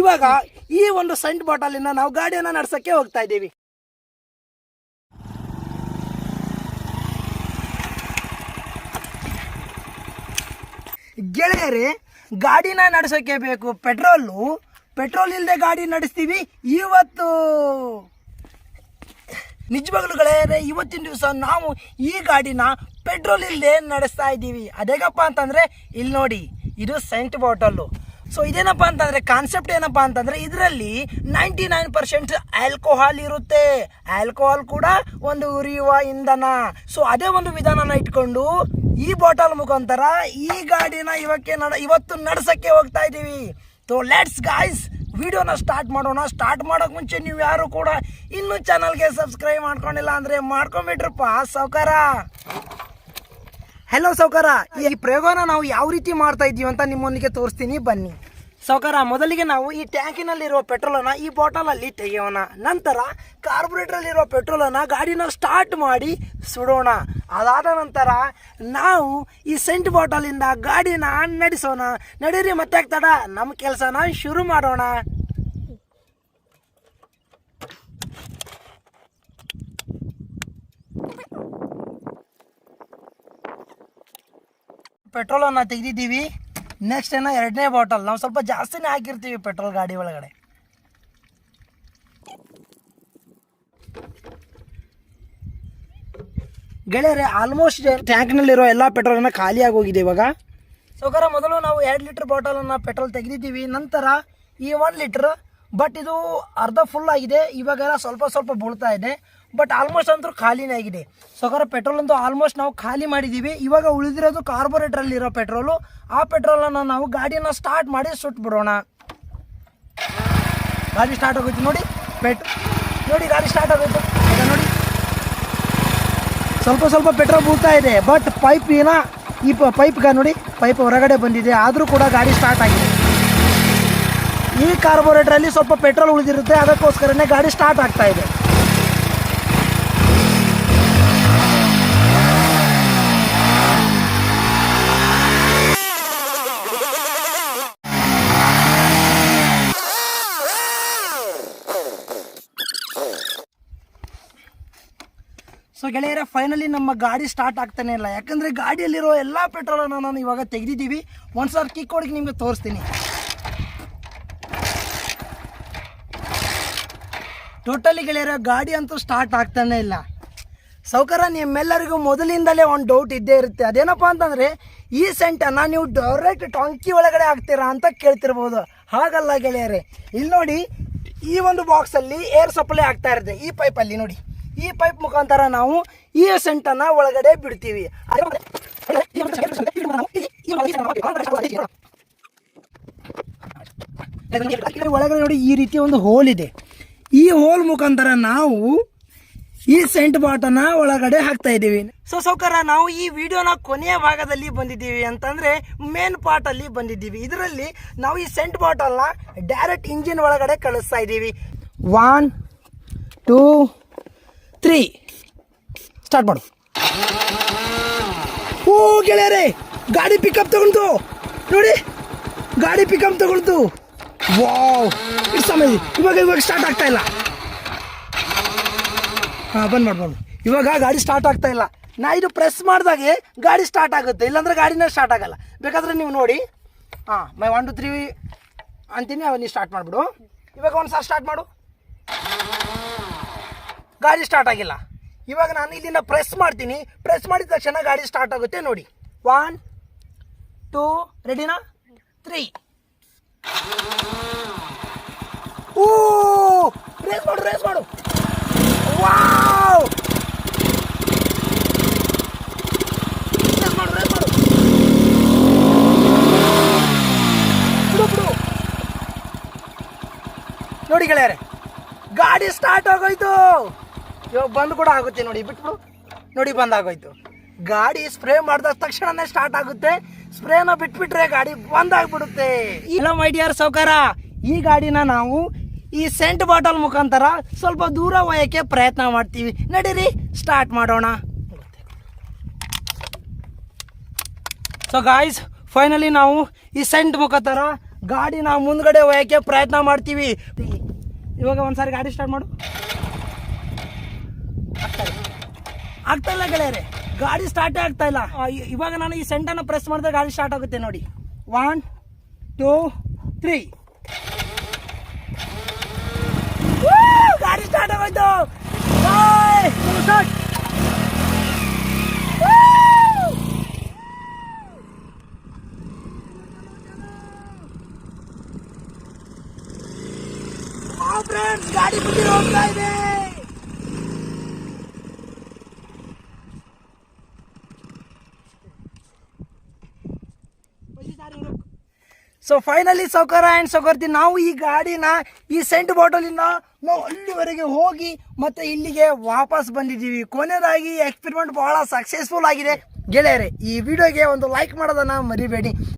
ಇವಾಗ ಈ ಒಂದು ಸೆಂಟ್ ಬಾಟಲಿನ ನಾವು ಗಾಡಿಯನ್ನು ನಡ್ಸಕ್ಕೆ ಹೋಗ್ತಾ ಇದ್ದೀವಿ. ಗೆಳೆಯರೇ, ಗಾಡಿನ ನಡೆಸೋಕ್ಕೆ ಬೇಕು. ಪೆಟ್ರೋಲು, ಪೆಟ್ರೋಲ್ ಇಲ್ಲದೆ ಗಾಡಿ ನಡೆಸ್ತೀವಿ. ಇವತ್ತು ನಿಜವಾಗ್ಲೂ ಗೆಳೆಯರೇ, ಇವತ್ತಿನ ದಿವಸ ನಾವು ಈ ಗಾಡಿನ ಪೆಟ್ರೋಲ್ ಇಲ್ಲದೆ ನಡೆಸ್ತಾ ಇದ್ದೀವಿ. ಅದೇಗಪ್ಪ ಅಂತಂದರೆ, ಇಲ್ಲಿ ನೋಡಿ, ಇದು ಸೆಂಟ್ ಬಾಟಲ್ಲು. ಸೊ ಇದೇನಪ್ಪ ಅಂತಂದರೆ ಕಾನ್ಸೆಪ್ಟ್ ಏನಪ್ಪ ಅಂತಂದರೆ, ಇದರಲ್ಲಿ ನೈಂಟಿ ನೈನ್ ಪರ್ಸೆಂಟ್ ಆಲ್ಕೋಹಾಲ್ ಇರುತ್ತೆ. ಆಲ್ಕೋಹಾಲ್ ಕೂಡ ಒಂದು ಉರಿಯುವ ಇಂಧನ. ಸೊ ಅದೇ ಒಂದು ವಿಧಾನನ ಇಟ್ಕೊಂಡು ಈ ಬಾಟಲ್ ಮುಖಾಂತರ ಈ ಗಾಡಿನ ಇವಕ್ಕೆ ನಡ, ಇವತ್ತು ನಡ್ಸಕ್ಕೆ ಹೋಗ್ತಾ ಇದ್ದೀವಿ ಸೊ ಲೆಟ್ಸ್ ಗಾಯ್ಸ್ ವಿಡಿಯೋನ ಸ್ಟಾರ್ಟ್ ಮಾಡೋಣ. ಸ್ಟಾರ್ಟ್ ಮಾಡೋಕೆ ಮುಂಚೆ ನೀವು ಯಾರು ಕೂಡ ಇನ್ನೂ ಚಾನಲ್ಗೆ ಸಬ್ಸ್ಕ್ರೈಬ್ ಮಾಡ್ಕೊಂಡಿಲ್ಲ ಅಂದರೆ ಮಾಡ್ಕೊಂಬಿಟ್ರಪ್ಪ ಸೌಕಾರ ಹೆಲೋ ಸೌಕಾರ ಈ ಪ್ರಯೋಗನ ನಾವು ಯಾವ ರೀತಿ ಮಾಡ್ತಾ ಇದ್ದೀವಿ ಅಂತ ನಿಮ್ಮೊಂದಿಗೆ ತೋರಿಸ್ತೀನಿ. ಬನ್ನಿ. ಸೌಕಾರ ಮೊದಲಿಗೆ ನಾವು ಈ ಟ್ಯಾಂಕಿನಲ್ಲಿರುವ ಪೆಟ್ರೋಲನ್ನು ಈ ಬಾಟಲಲ್ಲಿ ತೆಗೆಯೋಣ. ನಂತರ ಕಾರ್ಬೊರೇಟ್ರಲ್ಲಿರೋ ಪೆಟ್ರೋಲನ್ನು ಗಾಡಿನ ಸ್ಟಾರ್ಟ್ ಮಾಡಿ ಸುಡೋಣ. ಅದಾದ ನಂತರ ನಾವು ಈ ಸೆಂಟ್ ಬಾಟಲಿಂದ ಗಾಡಿನ ನಡೆಸೋಣ. ನಡೀರಿ ಮತ್ತೆ ಆಗ್ತಾಡ ನಮ್ಮ ಕೆಲಸನ ಶುರು ಮಾಡೋಣ. ಪೆಟ್ರೋಲನ್ನು ತೆಗೆದಿದ್ದೀವಿ. ನೆಕ್ಸ್ಟ್ ಏನೋ ಎರಡನೇ ಬಾಟಲ್ ನಾವು ಸ್ವಲ್ಪ ಜಾಸ್ತಿನೇ ಹಾಕಿರ್ತೀವಿ ಪೆಟ್ರೋಲ್ ಗಾಡಿ ಒಳಗಡೆ. ಗೆಳೆಯರೆ ಆಲ್ಮೋಸ್ಟ್ ಟ್ಯಾಂಕ್ನಲ್ಲಿರೋ ಎಲ್ಲ ಪೆಟ್ರೋಲನ್ನು ಖಾಲಿಯಾಗಿ ಹೋಗಿದೆ ಇವಾಗ. ಸೌಕರ ಮೊದಲು ನಾವು ಎರಡು ಲೀಟ್ರ್ ಬಾಟಲನ್ನು ಪೆಟ್ರೋಲ್ ತೆಗೆದಿದ್ದೀವಿ. ನಂತರ ಈ ಒನ್ ಲೀಟ್ರ್ ಬಟ್ ಇದು ಅರ್ಧ ಫುಲ್ ಆಗಿದೆ. ಇವಾಗೆಲ್ಲ ಸ್ವಲ್ಪ ಸ್ವಲ್ಪ ಬೀಳ್ತಾ ಇದೆ. ಬಟ್ ಆಲ್ಮೋಸ್ಟ್ ಅಂತೂ ಖಾಲಿನೇ ಆಗಿದೆ. ಸೌಕರ ಪೆಟ್ರೋಲ್ ಅಂತೂ ಆಲ್ಮೋಸ್ಟ್ ನಾವು ಖಾಲಿ ಮಾಡಿದ್ದೀವಿ ಇವಾಗ ಉಳಿದಿರೋದು ಕಾರ್ಬೋರೇಟ್ರಲ್ಲಿರೋ ಪೆಟ್ರೋಲು ಆ ಪೆಟ್ರೋಲನ್ನು ನಾವು ಗಾಡಿಯನ್ನು ಸ್ಟಾರ್ಟ್ ಮಾಡಿ ಸುಟ್ಬಿಡೋಣ ಗಾಡಿ ಸ್ಟಾರ್ಟ್ ಆಗೋಯ್ತು ನೋಡಿ. ಪೆಟ್ ನೋಡಿ, ಗಾಡಿ ಸ್ಟಾರ್ಟ್ ಆಗೋಯ್ತು. ಈಗ ನೋಡಿ. ಸ್ವಲ್ಪ ಸ್ವಲ್ಪ ಪೆಟ್ರೋಲ್ ಬೂತಾ ಇದೆ. ಬಟ್ ಪೈಪ್ ಏನ ಈ ಪೈಪ್ಗೆ ನೋಡಿ ಪೈಪ್ ಹೊರಗಡೆ ಬಂದಿದೆ. ಆದರೂ ಕೂಡ ಗಾಡಿ ಸ್ಟಾರ್ಟ್ ಆಗಿದೆ. ಈ ಕಾರ್ಬೋರೇಟ್ರಲ್ಲಿ ಸ್ವಲ್ಪ ಪೆಟ್ರೋಲ್ ಉಳಿದಿರುತ್ತೆ. ಅದಕ್ಕೋಸ್ಕರನೇ ಗಾಡಿ ಸ್ಟಾರ್ಟ್ ಆಗ್ತಾ ಇದೆ. ಸೊ ಗೆಳೆಯರ ಫೈನಲಿ ನಮ್ಮ ಗಾಡಿ ಸ್ಟಾರ್ಟ್ ಆಗ್ತಾನೆ ಇಲ್ಲ. ಯಾಕಂದರೆ ಗಾಡಿಯಲ್ಲಿರೋ ಎಲ್ಲ ಪೆಟ್ರೋಲನ್ನು ನಾನು ಇವಾಗ ತೆಗೆದಿದ್ದೀವಿ. ಒಂದು ಸಲ ಕಿಕ್ ಹೊಡಿಗೆ ನಿಮಗೆ ತೋರಿಸ್ತೀನಿ. ಟೋಟಲಿ ಗೆಳೆಯರ, ಗಾಡಿ ಅಂತೂ ಸ್ಟಾರ್ಟ್ ಆಗ್ತಾನೆ ಇಲ್ಲ. ಸೌಕರ್ಯ, ನಿಮ್ಮೆಲ್ಲರಿಗೂ ಮೊದಲಿಂದಲೇ ಒಂದು ಡೌಟ್ ಇದ್ದೇ ಇರುತ್ತೆ. ಅದೇನಪ್ಪ ಅಂತಂದರೆ, ಈ ಸೆಂಟನ್ನು ನೀವು ಡೈರೆಕ್ಟ್ ಟೊಂಕಿ ಒಳಗಡೆ ಹಾಕ್ತೀರಾ ಅಂತ ಕೇಳ್ತಿರ್ಬೋದು. ಹಾಗಲ್ಲ ಗೆಳೆಯರೇ. ಇಲ್ಲಿ ನೋಡಿ, ಈ ಒಂದು ಬಾಕ್ಸಲ್ಲಿ ಏರ್ ಸಪ್ಲೈ ಆಗ್ತಾ ಇರುತ್ತೆ. ಈ ಪೈಪಲ್ಲಿ ನೋಡಿ. ಈ ಪೈಪ್ ಮುಖಾಂತರ ನಾವು ಈ ಸೆಂಟನ್ನು ಒಳಗಡೆ ಬಿಡ್ತೀವಿ. ಒಳಗಡೆ ನೋಡಿ ಈ ರೀತಿ ಒಂದು ಹೋಲ್ ಇದೆ. ಈ ಹೋಲ್ ಮುಖಾಂತರ ನಾವು ಈ ಸೆಂಟ್ ಬಾಟನ ಒಳಗಡೆ ಹಾಕ್ತಾ ಇದ್ದೀವಿ. ಸೊ ಸೌಕರ ನಾವು ಈ ವಿಡಿಯೋನ ಕೊನೆಯ ಭಾಗದಲ್ಲಿ ಬಂದಿದ್ದೀವಿ ಅಂತಂದ್ರೆ ಮೇನ್ ಪಾರ್ಟ್ ಅಲ್ಲಿ ಬಂದಿದ್ದೀವಿ. ಇದರಲ್ಲಿ ನಾವು ಈ ಸೆಂಟ್ ಬಾಟಲ್ನ ಡೈರೆಕ್ಟ್ ಇಂಜಿನ್ ಒಳಗಡೆ ಕಳಿಸ್ತಾ ಇದ್ದೀವಿ. ಒನ್ ಟೂ ತ್ರೀ ಸ್ಟಾರ್ಟ್ ಮಾಡು. ಓ, ಗೆಳೆಯರೇ, ಗಾಡಿ ಪಿಕಪ್ ತಗೊಳ್ತು ನೋಡಿ, ಗಾಡಿ ಪಿಕಪ್ ತಗೊಳ್ತು. ವಾವ್ ಈ ಸಮಯ ಇವಾಗ ಇವಾಗ ಸ್ಟಾರ್ಟ್ ಆಗ್ತಾ ಇಲ್ಲ. ಹಾಂ, ಬಂದ್ ಮಾಡಿ, ಬಂದು ಇವಾಗ ಗಾಡಿ ಸ್ಟಾರ್ಟ್ ಆಗ್ತಾ ಇಲ್ಲ. ನಾ ಇದು ಪ್ರೆಸ್ ಮಾಡಿದಾಗೆ ಗಾಡಿ ಸ್ಟಾರ್ಟ್ ಆಗುತ್ತೆ. ಇಲ್ಲಾಂದ್ರೆ ಗಾಡಿನೇ ಸ್ಟಾರ್ಟ್ ಆಗಲ್ಲ. ಬೇಕಾದ್ರೆ ನೀವು ನೋಡಿ. ಹಾಂ ಮೈ ಒನ್ ಟು ತ್ರೀ ಅಂತೀನಿ, ಅವ ನೀವು ಸ್ಟಾರ್ಟ್ ಮಾಡಿಬಿಡು. ಇವಾಗ ಒಂದು ಸಲ ಸ್ಟಾರ್ಟ್ ಮಾಡು. ಗಾಡಿ ಸ್ಟಾರ್ಟ್ ಆಗಿಲ್ಲ. ಇವಾಗ ನಾನು ಇಲ್ಲಿಂದ ಪ್ರೆಸ್ ಮಾಡ್ತೀನಿ. ಪ್ರೆಸ್ ಮಾಡಿದ ತಕ್ಷಣ ಗಾಡಿ ಸ್ಟಾರ್ಟ್ ಆಗುತ್ತೆ ನೋಡಿ. ಒನ್ ಟೂ ರೆಡಿನಾ ತ್ರೀ ಓ ರೇಸ್ ಮಾಡು ರೇಸ್ ಮಾಡು. ವಾವ್ ಮಾಡು ರೇಸ್ ಮಾಡು. ನೋಡಿ ಗೆಳೆಯರೆ, ಗಾಡಿ ಸ್ಟಾರ್ಟ್ ಆಗೋಯ್ತು. ಇವಾಗ ಬಂದ್ ಕೂಡ ಆಗುತ್ತೆ ನೋಡಿ, ಬಿಟ್ಬಿಡು. ನೋಡಿ ಬಂದ್ ಆಗೋಯ್ತು ಗಾಡಿ ಸ್ಪ್ರೇ ಮಾಡಿದ ತಕ್ಷಣನೇ ಸ್ಟಾರ್ಟ್ ಆಗುತ್ತೆ. ಸ್ಪ್ರೇನ ಬಿಟ್ಬಿಟ್ರೆ ಗಾಡಿ ಬಂದ್ ಆಗ್ಬಿಡುತ್ತೆ ಇಲ್ಲ ಮೈ ಡಿಯರ್ ಸೌಕಾರ ಈ ಗಾಡಿನ ನಾವು ಈ ಸೆಂಟ್ ಬಾಟಲ್ ಮುಖಾಂತರ ಸ್ವಲ್ಪ ದೂರ ಒಯ್ಯಕ್ಕೆ ಪ್ರಯತ್ನ ಮಾಡ್ತೀವಿ. ನಡೀರಿ ಸ್ಟಾರ್ಟ್ ಮಾಡೋಣ. ಸೊ ಗಾಯ್ಸ್ ಫೈನಲಿ ನಾವು ಈ ಸೆಂಟ್ ಮುಖಾಂತರ ಗಾಡಿನ ಮುಂದ್ಗಡೆ ಒಯ್ಯಕ್ಕೆ ಪ್ರಯತ್ನ ಮಾಡ್ತೀವಿ. ಇವಾಗ ಒಂದ್ಸಾರಿ ಗಾಡಿ ಸ್ಟಾರ್ಟ್ ಮಾಡು. ಆಗ್ತಾ ಇಲ್ಲ ಗೆಳೆಯರೆ, ಗಾಡಿ ಸ್ಟಾರ್ಟೇ ಆಗ್ತಾ ಇಲ್ಲ. ಇವಾಗ ನಾನು ಈ ಸೆಂಟರ್ನ ಪ್ರೆಸ್ ಮಾಡಿದ್ರೆ ಗಾಡಿ ಸ್ಟಾರ್ಟ್ ಆಗುತ್ತೆ ನೋಡಿ. ಒನ್ ಟೂ ತ್ರೀ ಗಾಡಿ ಸ್ಟಾರ್ಟ್ ಆಗೋಯ್ತು. ಗಾಡಿ ಮುಂದೆ ಹೋಗ್ತಾ ಇದೆ. ಸೊ ಫೈನಲಿ ಸೌಕರ ಆ್ಯಂಡ್ ಸೌಕರ್ತಿ ನಾವು ಈ ಗಾಡಿನ, ಈ ಸೆಂಟ್ ಬಾಟಲಿಂದ ನಾವು ಅಲ್ಲಿವರೆಗೆ ಹೋಗಿ ಮತ್ತೆ ಇಲ್ಲಿಗೆ ವಾಪಸ್ ಬಂದಿದ್ದೀವಿ. ಕೊನೆಯದಾಗಿ ಎಕ್ಸ್ಪೆರಿಮೆಂಟ್ ಬಹಳ ಸಕ್ಸಸ್ಫುಲ್ ಆಗಿದೆ. ಗೆಳೆಯರೆ, ಈ ವಿಡಿಯೋಗೆ ಒಂದು ಲೈಕ್ ಮಾಡೋದನ್ನು ಮರಿಬೇಡಿ.